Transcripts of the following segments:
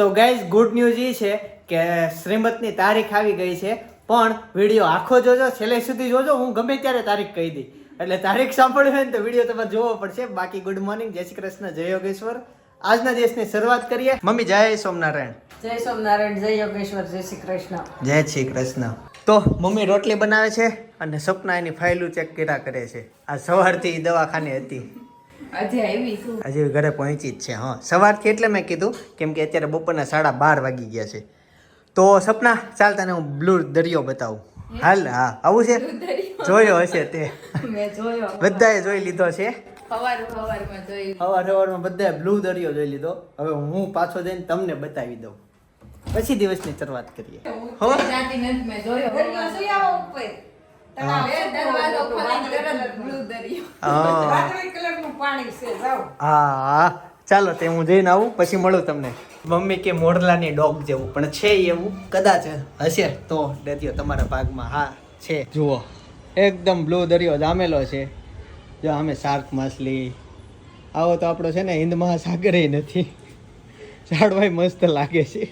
તો guys good news એ છે કે શ્રીમતની તારીખ આવી ગઈ છે પણ વીડિયો આખો જોજો છેલ્લે સુધી જોજો હું ગમે ત્યારે તારીખ કહી દઈ એટલે તારીખ સાંભળવી હોય ને તો વીડિયો તમારે જોવો પડશે. બાકી ગુડ મોર્નિંગ જય શ્રી કૃષ્ણ જય યોગેશ્વર. આજના દિવસની શરૂઆત કરીએ. મમ્મી જય સોમનારાયણ. જય સોમનારાયણ જય યોગેશ્વર જય શ્રી કૃષ્ણ. જય શ્રી કૃષ્ણ. તો મમ્મી રોટલી બનાવે છે અને સપના એની ફાઇલું ચેક કર્યા કરે છે. આ સવારથી દવાખાને હતી. આજે આવી છું. હજી ઘરે પહોંચી જ છે હા. સવારથી એટલે મેં કીધું કેમ કે અત્યારે બપોરના સાડા બાર વાગી ગયા છે. તો સપના ચાલ તને હું બ્લુ દરિયો બતાવું. હાલ હા આવું છે? જોયો હશે તે. બધાએ જોઈ લીધો છે? સવાર સવારમાં બધાએ બ્લુ દરિયો જોઈ લીધો. હવે હું પાછો જઈને તમને બતાવી દઉં. પછી દિવસની શરૂઆત કરીએ. હો ચાલો તે હું જઈને આવું પછી મળું તમને. મમ્મી કે મોરલાની ડોગ જેવું પણ છે એવું. કદાચ હશે તો દરિયો તમારા ભાગમાં. હા છે. જુઓ એકદમ બ્લુ દરિયો જામેલો છે. જો આમે શાર્ક માછલી. આવો તો આપણો છે ને હિન્દ મહાસાગર નથી. ઝાડવાય મસ્ત લાગે છે.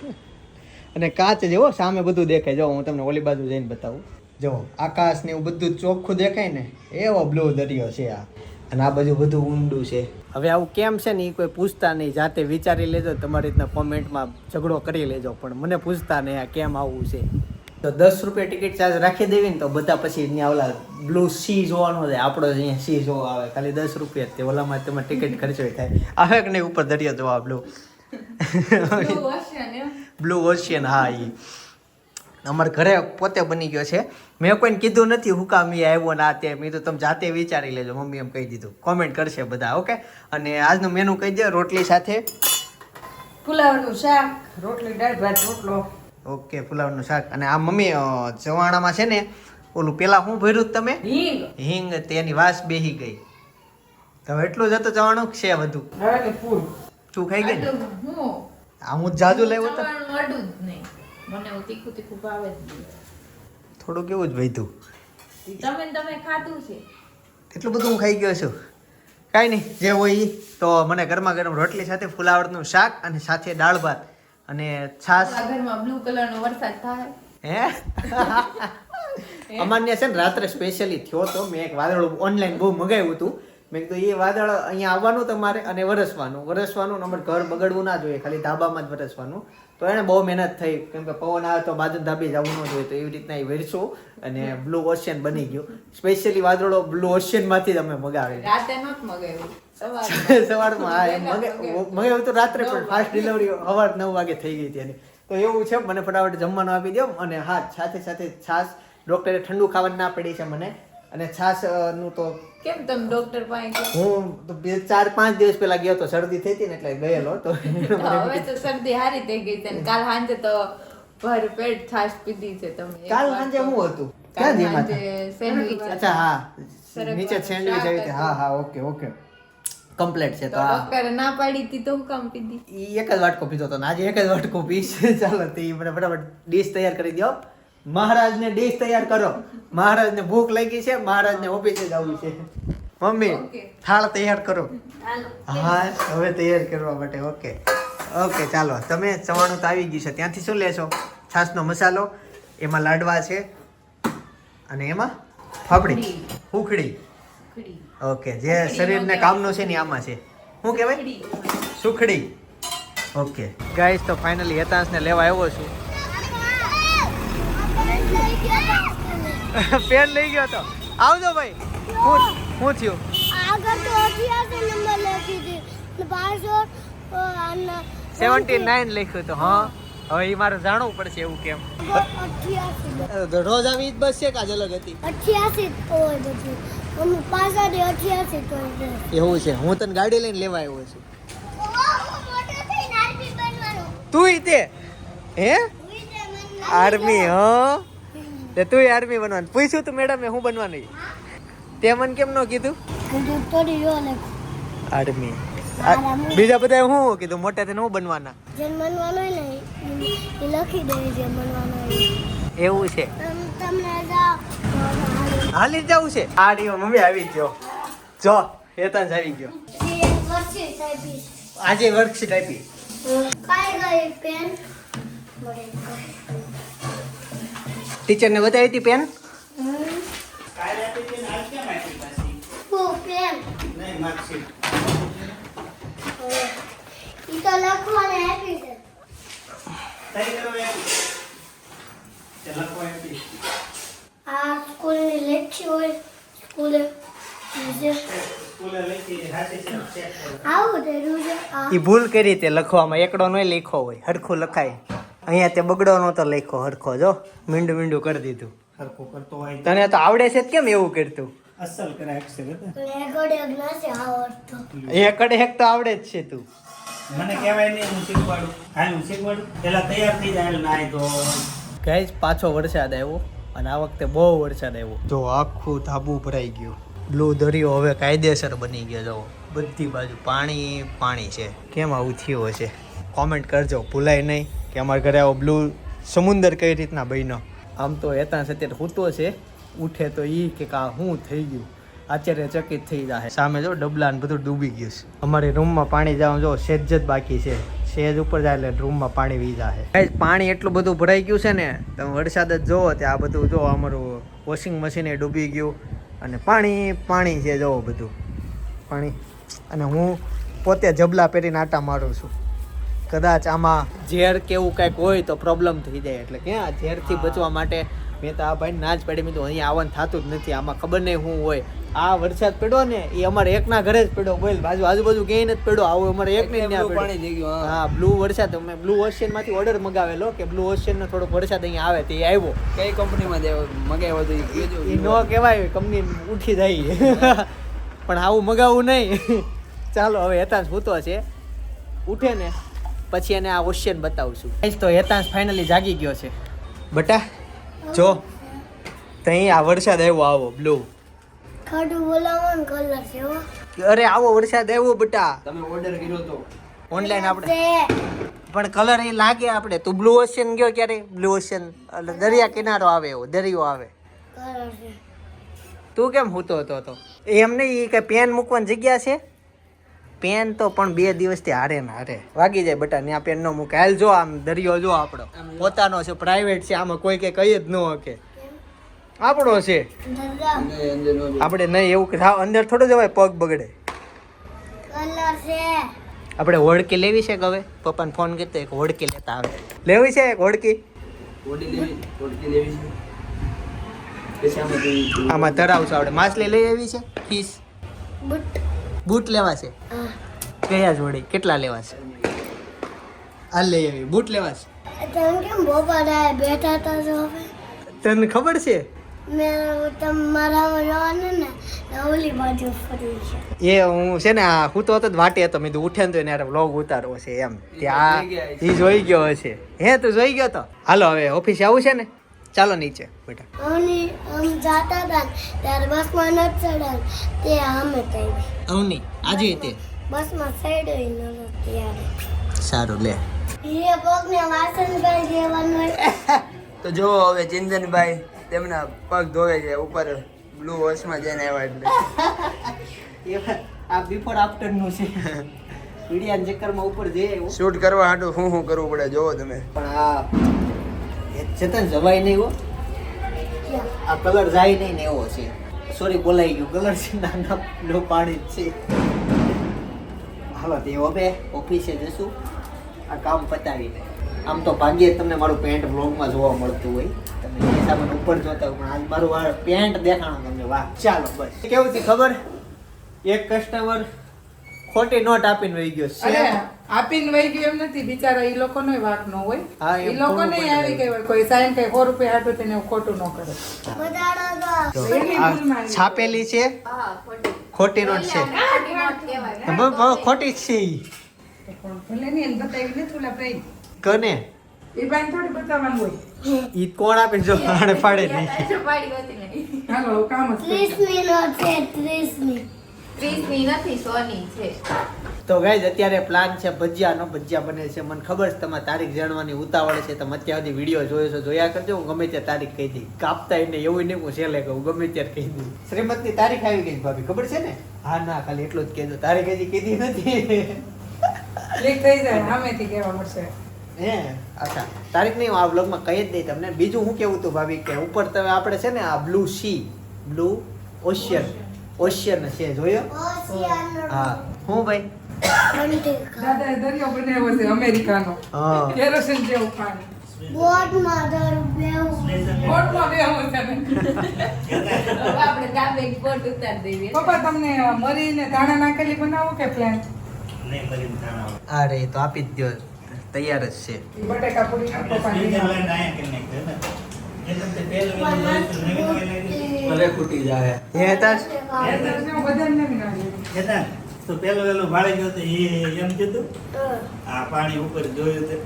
અને કાચ જેવો સામે બધું દેખાય. જો હું તમને ઓલી બાજુ જઈને બતાવું. જો આકાશ ને એવું બધું ચોખ્ખું દેખાય ને એવો બ્લુ દરિયો છે આ. અને આ બાજુ બધું ઊંડું છે. હવે આવું કેમ છે ને એ કોઈ પૂછતા નહીં. જાતે વિચારી લેજો તમારી રીતના કોમેન્ટમાં ઝઘડો કરી લેજો. પણ મને પૂછતા નહીં આ કેમ આવું છે. તો દસ રૂપિયા ટિકિટ ચાર્જ રાખી દેવી ને તો બધા પછી અહીંયા ઓલા બ્લુ સી જોવાનો થાય આપણો અહીંયા સી જોવા આવે. ખાલી દસ રૂપિયા તે ઓલામાં તમે ટિકિટ ખર્ચો થાય. આવે કે નહીં ઉપર દરિયો જોવા બ્લુ. બ્લુ ઓશિયન હા એ અમારા ઘરે પોતે બની ગયો છે. મેં કોઈને કીધું નથી હું કામ એ આવ્યો ને આ તે મેં તો તમે જાતે વિચારી લેજો મમ્મી એમ કહી દીધું. કોમેન્ટ કરશે બધા ઓકે? અને આજનું મેનુ કહી દે રોટલી સાથે. ફુલાવરનું શાક રોટલી દાળ ભાત રોટલો. ઓકે પુલાવનું શાક. અને આ મમ્મી જવાણામાં છે ને ઓલું પેલા હું ભર્યું તમે? હિંગ. હિંગ તેની વાસ બેહી ગઈ. તો એટલું જ હતું ચવાણું છે બધું? તું ખાઈ ગઈ હું. આ હું જ જાજુ લેવું તો? મને એવું તીખું તીખું ભાવે જ થોડું કેવું જ વધ્યું. તમે તમે ખાધું છે. એટલું બધું હું ખાઈ ગયો છું. કાંઈ નહીં જે હોય એ તો મને ગરમા ગરમ રોટલી સાથે ફુલાવડનું શાક અને સાથે દાળ ભાત અને છાશ. ઘરમાં બ્લુ કલરનો વરસાદ થાય? હે? અમાન્ય છે ને રાત્રે સ્પેશિયલી થયો તો મેં એક વાદળ ઓનલાઈન બહુ મગાવ્યું હતું. મેં કીધું એ વાદળ અહીંયા આવવાનું તમારે અને વરસવાનું. વરસવાનું અમારે ઘર બગડવું ના જોઈએ ખાલી ધાબામાં જ વરસવાનું. તો એને બહુ મહેનત થઈ કેમ કે પવન આવે તો બાજુ ધાબે જવું ન જોઈએ તો એવી રીતના એ વેરશું અને બ્લુ ઓશિયન બની ગયું. સ્પેશિયલી વાદળો બ્લુ ઓશિયનમાંથી જ અમે સવારે સવારમાં. હા એમ મગે મગાવ્યું. તો રાત્રે પણ ફાસ્ટ ડિલિવરી સવાર નવ વાગે થઈ ગઈ હતી એની. તો એવું છે મને ફટાફટ જમવાનું આપી દો અને હા સાથે સાથે છાશ. ડૉક્ટરે ઠંડુ ખાવાનું ના પડી છે મને. અને છાશનું નું તો કેમ તમે ડોક્ટર પાસે હું તો બે ચાર પાંચ દિવસ પહેલા ગયો તો શરદી થઈ હતી ને એટલે ગયેલો તો તો હવે તો શરદી હારી થઈ ગઈ છે કાલ સાંજે તો ભર પેટ છાશ પીધી છે તમે કાલ સાંજે હું હતું? ક્યાં સાંજે સેન્ડવિચ અચ્છા હા. નીચે સેન્ડવિચ આવી હતી. હા હા ઓકે ઓકે. કમ્પ્લેટ છે તો ડોક્ટર ના પાડી હતી તો હું કામ પીધી? એક જ વાટકો પીધો ને. આજે એક જ વાટકો પીશ. ચાલો તે મને ફટાફટ ડીશ તૈયાર કરી દો મહારાજને ડીશ તૈયાર કરો. મહારાજને ભૂખ લાગી છે મહારાજને ઓફિસે જવું છે. મમ્મી થાળ તૈયાર કરો. હા હવે તૈયાર કરવા માટે ઓકે ઓકે ચાલો. તમે ચવાણું તો આવી ગયું છે. ત્યાંથી શું લેશો? છાશનો મસાલો એમાં લાડવા છે અને એમાં ફાફડી ઉખડી. ઓકે જે શરીરને કામનું છે ને આમાં છે. શું કહેવાય? સુખડી. ઓકે ગાઈસ તો ફાઇનલી હેતાંશને લેવા આવ્યો છું. પેન લઈ ગયો તો. આવજો ભાઈ. હું હું થયું? આગળ તો અઠ્યાસી નંબર લખી ને પાછળ સેવન્ટી નાઇન લખ્યું તો હા. હવે એ મારે જાણવું પડશે એવું કેમ. રોજ આવી જ બસ છે કાજે અલગ હતી? અઠ્યાસી હોય બધું. પાછળ અઠ્યાસી તો એવું છે. હું તને ગાડી લઈને લેવા આવ્યો છું. તું તે? હે? આર્મી હા? તે તું આર્મી બનવાનું. પૂછ્યું તું મેડમ હું બનવાની? તે મને કેમ ન કીધું? આર્મી બીજા બધા હું કીધું? મોટા થઈને હું બનવાના. લખી એવું છે. હાલી જવું છે? આ મમ્મી આવી ગયો જો. હેતાંશ આવી ગયો. આજે વર્કશીટ આપી. કાંઈ ગઈ પેન મળે ટીચરને બતાવી હતી પેન? એ ભૂલ કરી તે લખવામાં એકડો નહીં લખ્યો હોય હરખું લખાય. અહીંયા તે બગડો નહોતો લખ્યો હરખો જો મીંડું મીંડું કરી દીધું. હરખો કરતો હોય તને તો આવડે છે જ કેમ એવું કરતું? અસલ કરાય છે બેટા રેગોડે નથી આવડતો. એ કડે હેક તો આવડે જ છે તું. મને કહેવાય નહીં હું શીખવાડું. હાલ હું શીખવાડું. પેલા તૈયાર થઈ જાય નાય તો ગાઈસ પાછો વરસાદ આવ્યો અને આ વખતે બહુ વરસાદ આવ્યો. જો આખું ધાબુ ભરાઈ ગયું. બ્લુ દરિયો હવે કાયદેસર બની ગયો જો. બધી બાજુ પાણી પાણી છે. કેમ આવું થયું હશે? કોમેન્ટ કરજો ભૂલાય નહીં. કે અમારા ઘરે આવો બ્લુ સમુંદર કઈ રીતના બન્યો? આમ તો એતા અત્યારે સૂતો છે. ઉઠે તો ઈ કે કા શું થઈ ગયું. આશ્ચર્યચકિત થઈ જાય સામે જો ડબલા ને બધું ડૂબી ગયું છે. અમારી રૂમમાં પાણી જવાનું જો સેજ જ બાકી છે. સેજ ઉપર જાય એટલે રૂમમાં પાણી વી જાય પાણી એટલું બધું ભરાઈ ગયું છે ને તમે વરસાદ જ જોવો તે આ બધું જો અમારું વોશિંગ મશીન ડૂબી ગયું. અને પાણી પાણી છે જોવો બધું. પાણી. અને હું પોતે જબલા પહેરીને આટા મારું છું. કદાચ આમાં ઝેર કેવું કાંઈક હોય તો પ્રોબ્લેમ થઈ જાય. એટલે ક્યાં ઝેરથી બચવા માટે મેં તો આ ભાઈ ના જ પાડી. મેં તો અહીંયા આવવાનું થતું જ નથી. આમાં ખબર નહીં શું હોય. આ વરસાદ પડ્યો ને એ અમારે એકના ઘરે જ પડ્યો. બોલ બાજુ આજુબાજુ ક્યાંય નથી પડ્યો. આવું અમારે એક ને પાણી થઈ ગયું હા બ્લુ વરસાદ અમે બ્લુ ઓશિયનમાંથી ઓર્ડર મગાવેલો કે બ્લુ ઓશિયન નો થોડોક વરસાદ અહીંયા આવે તે આવ્યો. કઈ કંપનીમાં મગાવ્યો તો ઈ એ ન કહેવાય કંપની ઉઠી જાય. પણ આવું મગાવવું નહીં. ચાલો હવે હેતાંશ સૂતો છે. ઉઠે ને. પછી એને આ ઓશિયન બતાવશું. તો હેતાંશ ફાઇનલી જાગી ગયો છે. બટા જો. તઈ આ વરસાદ આવ્યો આવો બ્લુ ખાડું બોલાવવાનો કલર છે હો. અરે આવો વરસાદ આવ્યો બટા. તમે ઓર્ડર કર્યો તો. ઓનલાઈન આપણે. પણ કલર એ લાગે આપણે. તું બ્લુ ઓશિયન ગયો ક્યારે? બ્લુ ઓશિયન એટલે દરિયા કિનારો આવે એવો દરિયો આવે. તું કેમ હૂતો હતો તો? એમ નહીં એ કઈ પેન મૂકવાની જગ્યા છે? પેન તો પણ બે દિવસથી હારે ને હારે. વાગી જાય બટા ત્યાં પેન નો મૂકે. હાલ જો આમ દરિયો જો આપણો. પોતાનો છે પ્રાઇવેટ છે આમાં કોઈ કે કઈ જ ન શકે આપણો છે. નો આપણે નહીં એવું કે અંદર થોડું જવાય પગ બગડે. આપણે હોડકી લેવી છે કે હવે? પપ્પાને ફોન કરતો એક હોડકી લેતા આવે. લેવી છે એક હોડકી? આમાં ધરાવશું આપણે. માછલી લઈ આવી છે? ફીસ બુટ બૂટ લેવા છે? કયા જોડી? કેટલા લેવા છે? આ લઈ આવી. બૂટ લેવા છે? તમે કેમ બપોરે બેઠા હતા છો તને ખબર છે? મેં તમારામાં જવાનું ને ઓલી બાજુ ફરી છે. એ હું છે ને આ હું તો હતો જ વાટે હતો. મેં ઉઠે ને તો એને વ્લોગ ઉતારવો છે એમ. ત્યાં એ જોઈ ગયો હશે. હે તું જોઈ ગયો તો? હાલો હવે ઓફિસે આવું છે ને? ચાલો નીચે બેટા આમ જાતા હતા ત્યારે બસમાં ન ચડાવ તે અમે તઈ અવની આજે તે? બસમાં હોય ન ત્યારે. સારું લે. એ પગને વાસણ કરી દેવાનું તો જો હવે ચિંતનભાઈ તેમના પગ ધોવે છે ઉપર બ્લુ વોશમાં જઈને આવ્યા એટલે. આ બિફોર આફ્ટરનું છે. વિડિયા ચક્કરમાં ઉપર જઈ શૂટ કરવા હાટું શું શું કરવું પડે જોવો તમે. પણ આ જતન જવાય નહીં હો. આ કલર જાય નહીં ને એવો છે. સોરી બોલાઈ ગયું. કલર છે નાના નો પાણી જ છે. હાલો તે હવે ઓફિસે જશું. આ કામ પતાવીને. આમ તો ભાગ્યે તમને મારું પેન્ટ બ્લોગમાં જોવા મળતું હોય. તમે એ હિસાબે ઉપર જોતા પણ આજ મારું આ પેન્ટ દેખાણો તમને. વાહ ચાલો બસ. કેવું છે ખબર? એક કસ્ટમર ખોટી નોટ આપીને વહી ગયો છે. આપીને વહી ગયો એમ નથી. બિચારા એ લોકોનો વાક ન હોય. ઈ લોકોને આવી ગઈ હોય. કોઈ સાઈન કઈ સો રૂપિયા હાટું તેને ખોટું ન કરે. છાપેલી છે? ખોટી. ખોટી નોટ છે. ખોટી છે ઈ. કને? એ ભાઈ થોડી બતાવવાનું હોય. ઈ કોણ આપે જો આને પાડે નહીં. તારે પાડી હોતી નહીં. હાલો કામ. નોટ છે ત્રીસની નથી સોની છે. તો ગાઈઝ અત્યારે પ્લાન છે ભજીયાનો ભજીયા બને છે. મને ખબર છે તમારે તારીખ જાણવાની ઉતાવળ છે. તમે અત્યાર સુધી વીડિયો જોયો છો જોયા કરજો. હું ગમે ત્યાં તારીખ કહી દઈ કાપતા એને એવું નહીં હું છેલ્લે કહું ગમે ત્યારે કહી દઉં શ્રીમતની તારીખ આવી ગઈ ભાભી. ખબર છે ને? હા ના ખાલી એટલું જ કહેજો. તારીખ હજી કીધી નથી. લીક થઈ જાય સામેથી કહેવા મળશે. હે અચ્છા. તારીખ નહીં હું આ બ્લોગમાં કહી જ નહીં તમને. બીજું હું કેવું હતું ભાભી કે ઉપર તમે આપણે છે ને આ blue sea blue ocean ocean છે જોયો? હા. હું ભાઈ? બંટીકા. દરિયો બનાવ્યો છે અમેરિકાનો. કેરોસીન જેવું પાણી. બોટમાં દર બેવું. બોટમાં બેહવું છે આપણે ગામે એક બોટ ઉતારી દઈએ. પપ્પા તમને મરીને દાણા નાખેલી બનાવો કે પ્લાન નહીં અરે તો આપી જ દો તૈયાર જ છે. બટેકા પૂરી પપ્પા એ ભલે ખૂટી જાય. હે તાજ બધાને નવી નાખી કેતા તો પેલો વેલો ભાડે ગયો તો એ એમ કીધું આ પાણી ઉપર જોયું તો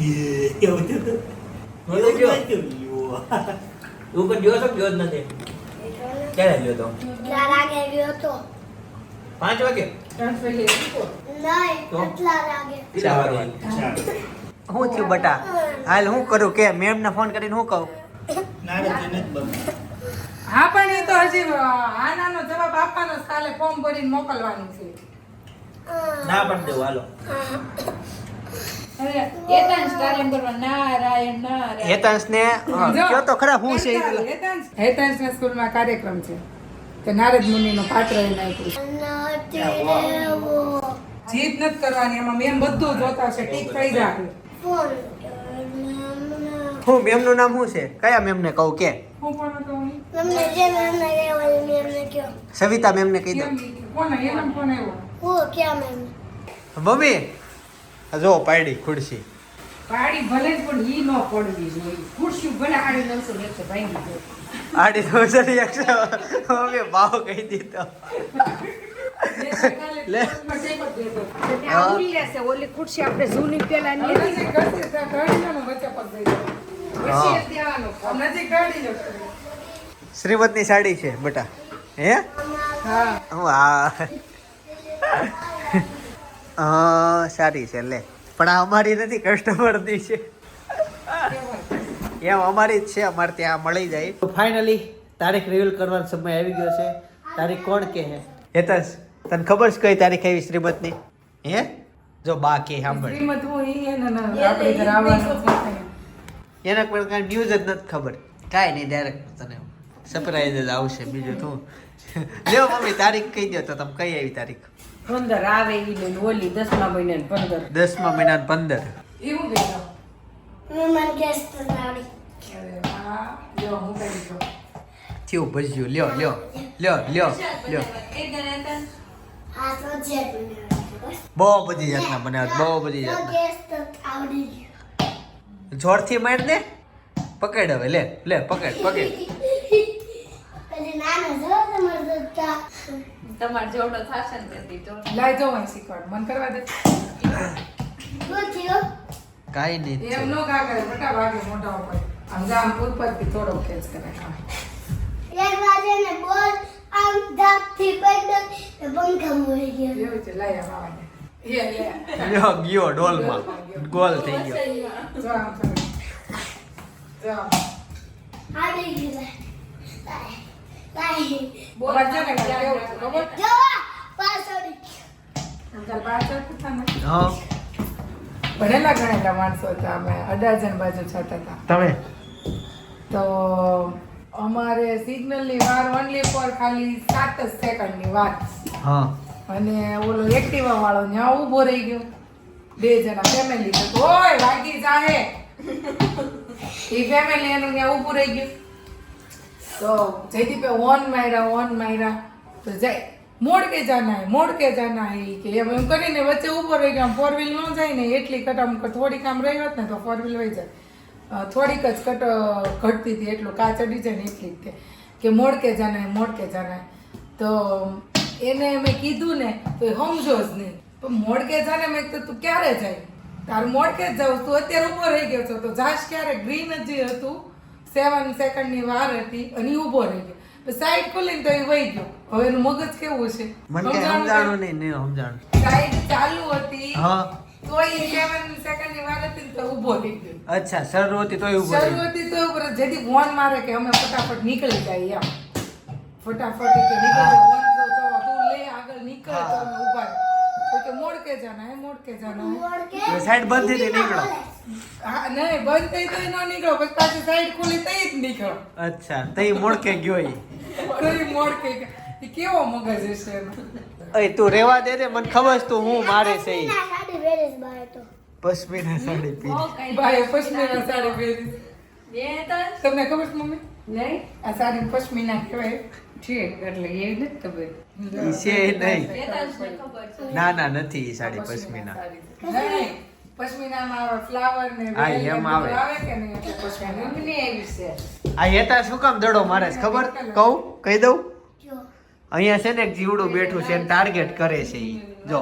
એ એવું થયું ગયો? ગયો ઉપર ગયો છો ગયો જ નથી? ક્યારે ગયો તો? કેટલા ગયો તો? પાંચ વાગે? હું થયું બટા? હાલ હું કરું? કે મેમ ને ફોન કરીને હું કહું? હા પણ એ તો હજી આનાનો જવાબ આપવાનો છે. કાલે ફોર્મ ભરીને મોકલવાનું છે. ના પણ દેવું હાલો. ને કાર્યક્રમ છે. કે નારદ પાત્ર નથી રહેવો. જીત નથી કરવાની એમાં મેમ બધું જોતા છે ઠીક થઈ જાય હું મેમનું નામ શું છે? કયા મેમ ને કહું? કે? જે મેમને મેમને કહો. સવિતા મેમ ને કહી દો. મેમને? મમ્મી જો પાડી ખુરશી. પાડી ભલે જ પણ ઈ ન પડવી જોઈએ. ખુરશી ભલે આડી નવસો ને એકસો ભાંગી આડી નવસો એકસો મમ્મી ભાવ કહી દીધો. લે. ઓલી ખુરશી આપણે જૂની પેલા ની ને સાડી છે બટા. હે? હા. હું આ હા સારી છે લે. પણ આ અમારી નથી કસ્ટમરની છે. એમ અમારી જ છે અમારે ત્યાં મળી જાય. તો ફાઇનલી તારીખ રિવીલ કરવાનો સમય આવી ગયો છે. તારીખ કોણ કે હે? હેતસ તને ખબર છે કઈ તારીખ આવી શ્રીમતની હે? જો બાકી સાંભળ. શ્રીમત હું ઈ એને ના આપણે ઘરે એને પણ કાંઈ ન્યૂઝ જ નથી ખબર. કાંઈ નહીં ડાયરેક્ટ તને સરપ્રાઈઝ જ આવશે. બીજું તું લ્યો મમ્મી તારીખ કહી દો તો તમે કઈ આવી તારીખ? પંદર આવે ઈ ને ઓલી દસમા મહિના પંદર. દસમા મહિના પંદર. ઈ હું કહેતો. લાવી. થયું ભજ્યું. લ્યો લ્યો લ્યો લ્યો. લ્યો તો જે. બહુ બધી જાતના બનાવે બહુ બધી તો જાતના જોરથી માર દે પકડ હવે લે લે પકડ પકડ જો તમારો જોડો થશે ને તેથી જો લાય જાઓ અહીં શીખવાડ. મન કરવા દે. કાઈ નહીં એમ નો કરે, મોટા ભાગે મોટા ઉપર. આમ જામ પૂર પર થોડો ખેંચ કરે. એક વાગે ને બોલ આમ પકડ્યો તો પંખા મોરી ગયો. એવું છે, લાય આમ. લ્યો ગયો ડોલમાં. ગોલ થઈ ગયો. ભણેલા ગણેલા માણસો હતા અમે અડાજણ બાજુ છતા હતા. તમે? તો અમારે સિગ્નલની વાર ઓનલી ફોર ખાલી સાત જ સેકન્ડની વાર હા. અને ઓલો એક્ટિવા વાળો ત્યાં ઊભો રહી ગયો. બે જણા ફેમિલી તો ઓય વાગી જાહે. એ ફેમિલી એનું ત્યાં ઊભું રહી ગયું. તો જયદીપે ઓન માર્યા ઓન માર્યા. તો જાય મોડ કે જાના હે મોડ કે જાના હે કે એમ એમ કરીને વચ્ચે ઊભો રહી ગયો. ફોર વ્હીલ ન જાય ને એટલી કટામ થોડીક આમ રહી હોત ને તો ફોર વ્હીલ વહી જાય. થોડીક જ કટ ઘટતી હતી એટલું કાચડી છે ને એટલી જ તે કે મોડ કે મોડકે હે મોડ કે તો એને મેં કીધું ને તો એ સમજો જ નહીં. તો મોડકે જાને મેં કીધું તું ક્યારે જાય? તારું મોડકે જ જાઉં તું અત્યારે ઊભો રહી ગયો છો. તો જાશ ક્યારે? ગ્રીન જ હતું. સેવન સેકન્ડની વાર હતી અને ઊભો રહી ગયો. સાઈડ ખોલીને તો એ વહી ગયો. હવે એનું મગજ કેવું છે સમજાણું નહીં નહીં સમજાણું. સાઈડ ચાલુ હતી. હા. અચ્છા સરોવતી તોય ઊભો સરોવતી તો ઉપર જેથી ફોન મારે કે અમે ફટાફટ નીકળી જાય એમ. ફટાફટ કે નીકળી જાય જાના હે મોડ કે સાઈડ બંધ નીકળો. હા નહીં બંધ થઈ ન નીકળો પાછી સાઈડ ખોલી તઈ જ નીકળો. અચ્છા તઈ મોડ ગયો ઈ. મોડ કે કેવો મગજ હશે એ તું રેવા દે રે મને ખબર છે તું હું મારે છે પશ્મીના સાડી પહેરી ભાઈ પશ્મીના સાડી પહેરી તમને ખબર છે મમ્મી? નહીં. આ સાડી પશ્મીના કહેવાય. છે એટલે એ ખબર. છે નહીં. ના ના નથી સાડી પશ્મીના. પશ્મીનામાં આ હેતા શું કામ દડો મારે ખબર? કહું કહી દઉં. અહીંયા છે ને એક જીવડું બેઠું છે ટાર્ગેટ કરે છે એ જો.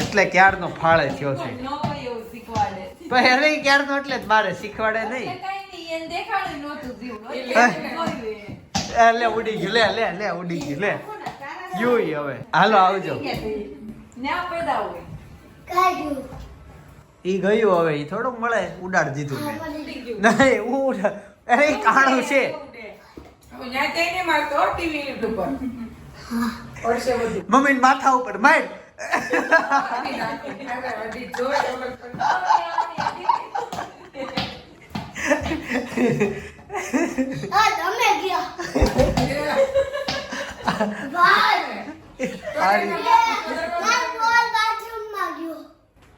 એટલે ક્યારનો ફાળે થયો છે. પહેલે ક્યારનો એટલે મારે શીખવાડે નહીં. લે. ઉડી ગયું. લે લે લે ઉડી ગયું. લે. યુય હવે. હાલો આવજો. ઈ ગયું હવે. ઈ થોડુંક મળે. ઉડાડ દીધું મેં. નહીં હું અરે કાણું છે. મમ્મી માથા ઉપર માર.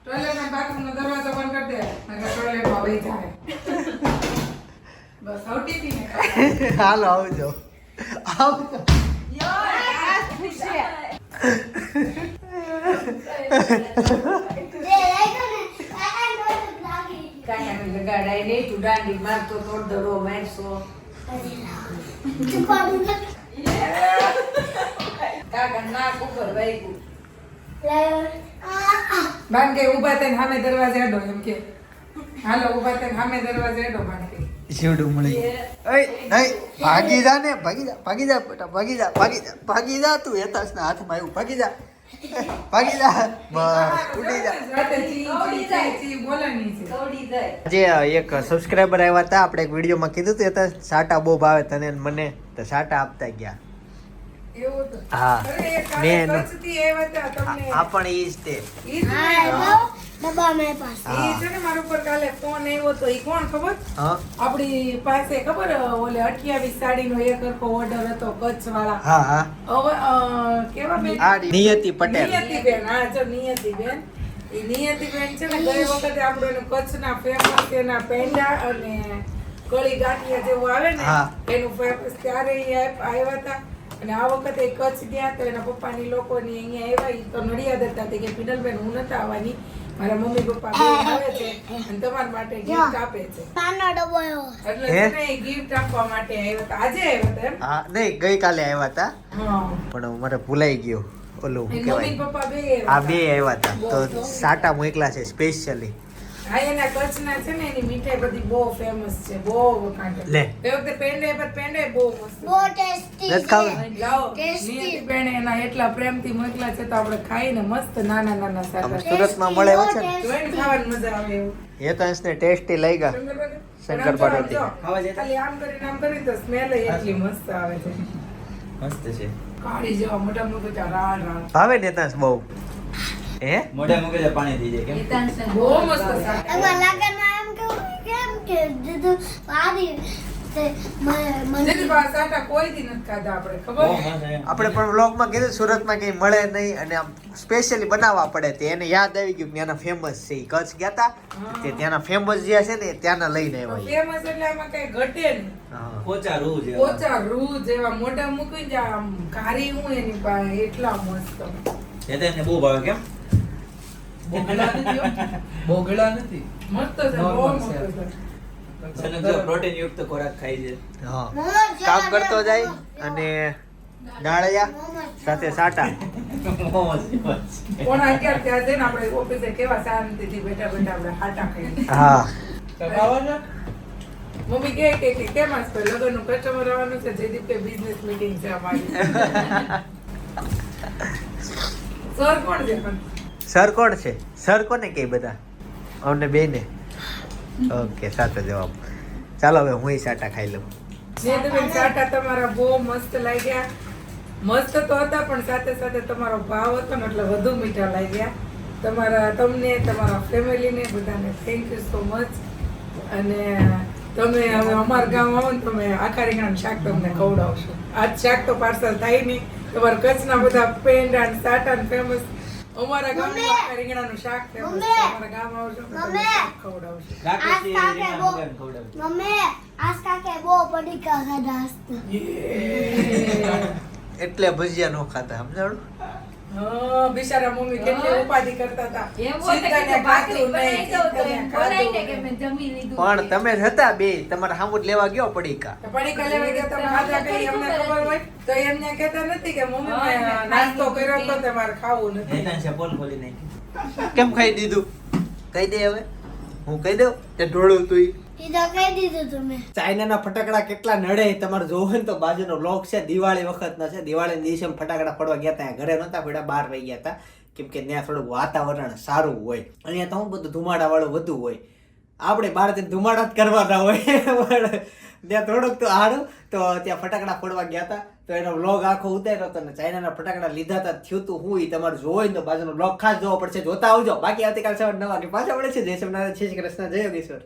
ટોયલેટ બાથરૂમ નો દરવાજો બંધ કરી દે ટોયલેટમાં બેસી જાય. હાલો આવજો. આવજો. ભાંગે ઊભા તેને સામે દરવાજે અડો કે. હાલો ઊભા થઈને સામે દરવાજે અડો ભાંગે શિવડું મળી. એય નહીં ભાગી જા ને, ભાગી જા ભાગી જા, બેટા, ભાગી જા ભાગી જા ભાગી જા તું હેતાશના હાથમાં આવ્યું, ભાગી જા ભાગી જા ઉડી જા. જે એક સબસ્ક્રાઈબર આવ્યા હતા, આપણે એક વિડીયોમાં કીધું હતું તો સાટા બહુ ભાવે તને મને, તો સાટા આપતા ગયા. હા. એ જ બેન? નિયતિ પટેલ. છે ને ગઈ વખતે આપણો કચ્છના ફેમસ અને કળી ગાંઠિયા જેવું આવે ને એનું ફેમસ ત્યારે આવ્યા હતા. અને આ વખતે કચ્છ ગયા હતા એના પપ્પાની લોકોની અહીંયા આવ્યા તો નડિયાદ હતા કે પિનલબેન હું નથી આવવાની. મારા મમ્મી પપ્પા આવે છે અને તમારા માટે ગિફ્ટ આપે છે. એટલે ગિફ્ટ આપવા માટે આવ્યા હતા. આજે આવ્યા હતા એમ? હા નહીં ગઈકાલે આવ્યા હતા. પણ મારે ભૂલાઈ ગયો. ઓલું કહેવાય? આ બે આવ્યા હતા. તો સાટા મોકલા છે સ્પેશિયલી ટેસ્ટી લાગ્યા તો સ્મેલ એટલી મસ્ત આવે છે. મસ્ત છે. કાળી જેવા મોટા મોટા ભાવે ને બહુ? હે? મોઢા મૂકે છે પાણી થઈ જાય કેમ? બહુ મસ્ત એમાં લગનમાં એમ કેવું કેમ કે દીધું ખાધા આપણે પણ વ્લોગમાં કીધું સુરતમાં કંઈ મળે નહીં અને આમ સ્પેશિયલી બનાવવા પડે તે એને યાદ આવી ગયું કે ત્યાંના ફેમસ છે એ કચ્છ ગયા હતા તે ત્યાંના ફેમસ જે છે ને ત્યાંના લઈને આવ્યા. ફેમસ એટલે આમાં કઈ ઘટે નહીં. પોચા રૂ છે ઓછા રૂ જેવા મોઢા મૂકી જાય આમ ઘારી હું એની પાસે એટલા મસ્ત. એને બહુ ભાવે કેમ? બોગળા નથી હો. નથી. મસ્ત છે બહુ મસ્ત છે. છે સનક જો પ્રોટીન યુક્ત ખોરાક ખાય છે હા. કામ કરતો જાય અને ડાળિયા સાથે સાટા. મોમોસ જેવા છે. પોણા અગિયાર ત્યાં જઈને આપણે ઓફિસે કેવા શાંતિથી બેઠા બેઠા આપણે હાટા ખાઈએ. હા. તો મમ્મી કહે કે કે કેમ આજ કોઈ લગ્નનું કસ્ટમર આવવાનું છે? જયદીપ કે બિઝનેસ મીટિંગ છે અમારી. સર કોણ છે પણ? સર કોણ છે. સર કોને કે બધા? અમને બે ને ઓકે, સાચો જવાબ. ચાલો હવે હું સાટા ખાઈ લઉં. તમે સાટા તમારા બહુ મસ્ત લાગ્યા. મસ્ત તો હતા, પણ સાથે સાથે તમારો ભાવ હતો ને એટલે વધુ મીઠા લાગ્યા. તમારા, તમને, તમારા ફેમિલીને બધાને થેન્ક યુ સો મચ અને તમે હવે અમારા ગામ આવો ને, તમે આખા રીંગણાનું શાક તમને ખવડાવશો. આજ શાક તો પાર્સલ થાય નહીં. તમારા કચ્છના બધા પેંડા સાટા ફેમસ અમારા ગામમાં! રીંગણાનું શાક ફેમસ છે. અમારા ગામ આવજો ને તો તમને મમ્મી! શાક ખવડાવશો. મમ્મી! આજ કાકે બહુ પડીકા કાકા દાસ્ત એટલે ભજીયા નો ખાતા સમજાણું? બિચારા મમ્મી કેટલી ઉપાધિ કરતા હતા. એમ હોય કે ભાખરી બનાવી નહીં, તો એમ બોલાય ને કે મેં જમી લીધું પણ તમે હતા બે તમારે જ લેવા ગયો પડીકા. પડીકા લેવા ગયો તમે ખાધા કઈ? અમને ખબર હોય? તો એમને કહેતા નથી કે મમ્મી નાસ્તો કર્યો તો તમારે મારે ખાવું નથી. બોલ બોલી નાખી. કેમ ખાઈ દીધું? કહી દે હવે. હું કહી દઉં તે ઢોળું તું ચાઇનાના ફટાકડા કેટલા નડે તમારે જોવું તો બાજુનો બ્લોક છે, દિવાળી વખતનો છે. દિવાળીના દિવસે ફટાકડા પડવા ગયા હતા ઘરે નહોતા પડ્યા બહાર રહી ગયા હતા કેમ કે ત્યાં થોડુંક વાતાવરણ સારું હોય. અહીંયા તો હું બધું ધુમાડા વાળું વધુ હોય. આપણે બહાર ધુમાડા જ કરવાના હોય. ત્યાં થોડુંક તો હારું તો ત્યાં ફટાકડા ફોડવા ગયા હતા તો એનો બ્લોગ આખો ઉતાર્યો હતો ને ચાઇનાના ફટાકડા લીધા હતા થયું તું હું એ તમારે જોઈ તો બાજુનો બ્લોગ ખાસ જોવો પડશે. જોતા આવજો. બાકી આવતીકાલ સવારે નવા પાછા પડે છે જય સોમનાથ જય શ્રી કૃષ્ણ, જય યોગેશ્વર.